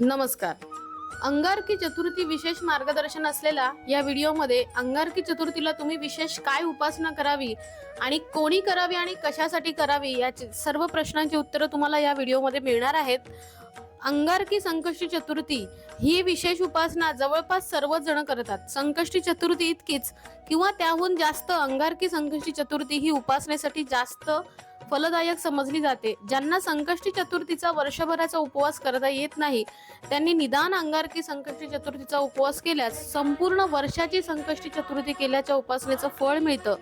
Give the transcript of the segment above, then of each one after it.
नमस्कार. अंगारकी चतुर्थी विशेष मार्गदर्शन असलेल्या या व्हिडिओमध्ये अंगारकी चतुर्थीला तुम्ही विशेष काय उपासना करावी आणि कोणी करावी आणि कशासाठी करावी याचे सर्व प्रश्नांची उत्तरं तुम्हाला या व्हिडिओमध्ये मिळणार आहेत. अंगारकी संकष्टी चतुर्थी ही विशेष उपासना जवळपास सर्वच जण करतात. संकष्टी चतुर्थी इतकीच किंवा त्याहून जास्त अंगारकी संकष्टी चतुर्थी ही उपासनेसाठी जास्त फलदायक समजली जाते. ज्यांना संकष्टी चतुर्थीचा वर्षभराचा उपवास करता येत नाही त्यांनी निदान अंगारकी संकष्टी चतुर्थीचा उपवास केल्यास संपूर्ण वर्षाची संकष्टी चतुर्थी केल्याच्या उपासनेचं फळ मिळतं.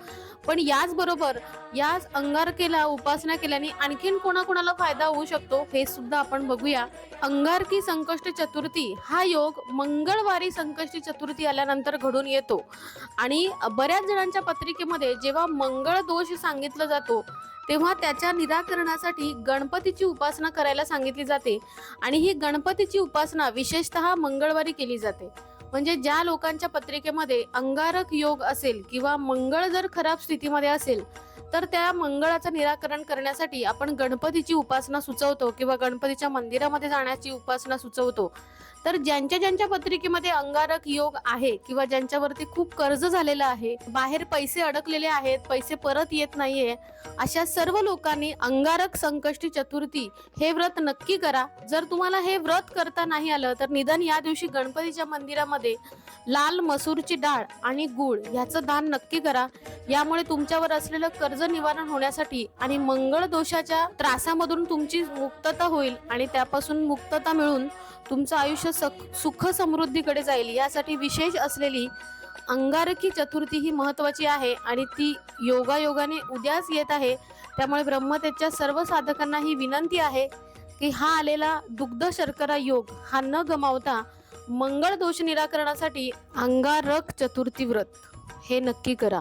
पण याचबरोबर याच अंगारकेला उपासना केल्याने आणखीन कोणाकोणाला फायदा होऊ शकतो हे सुद्धा आपण बघूया. अंगारकी संकष्ट चतुर्थी हा योग मंगळवारी संकष्टी चतुर्थी आल्यानंतर घडून येतो. आणि बऱ्याच जणांच्या पत्रिकेमध्ये जेव्हा मंगळ दोष सांगितला जातो तेव्हा त्याच्या निराकरणासाठी गणपतीची उपासना करायला सांगितली जाते. आणि ही गणपतीची उपासना विशेषतः मंगळवारी केली जाते. म्हणजे ज्या लोकांच्या पत्रिकेमध्ये अंगारक योग असेल किंवा मंगळ जर खराब स्थितीमध्ये असेल तर त्या मंगळाचं निराकरण करण्यासाठी आपण गणपतीची उपासना सुचवतो किंवा गणपतीच्या मंदिरामध्ये जाण्याची उपासना सुचवतो. तर ज्यांच्या ज्यांच्या पत्रिकेमध्ये अंगारक योग आहे किंवा ज्यांच्यावरती खूप कर्ज झालेलं आहे बाहेर पैसे अडकलेले आहेत पैसे परत येत नाहीये अशा सर्व लोकांनी अंगारक संकष्टी चतुर्थी हे व्रत नक्की करा. जर तुम्हाला हे व्रत करता नाही आलं तर निदान या दिवशी गणपतीच्या मंदिरामध्ये लाल मसूरची डाळ आणि गूळ ह्याचं दान नक्की करा. यामुळे तुमच्यावर असलेलं कर्ज निवारण होण्यासाठी आणि मंगळ दोषाच्या त्रासामधून तुमची मुक्तता होईल आणि त्यापासून मुक्तता मिळून तुमचं आयुष्य सख- सुख समृद्धीकडे जाईल. यासाठी विशेष असलेली अंगारकी चतुर्थी ही महत्वाची आहे आणि ती योगायोगाने उद्याच येत आहे. त्यामुळे ब्रह्मतेच्या सर्व साधकांना ही विनंती आहे की हा आलेला दुग्ध शर्करा योग हा न गमावता मंगळ दोष निराकरणासाठी अंगारक चतुर्थी व्रत हे नक्की करा.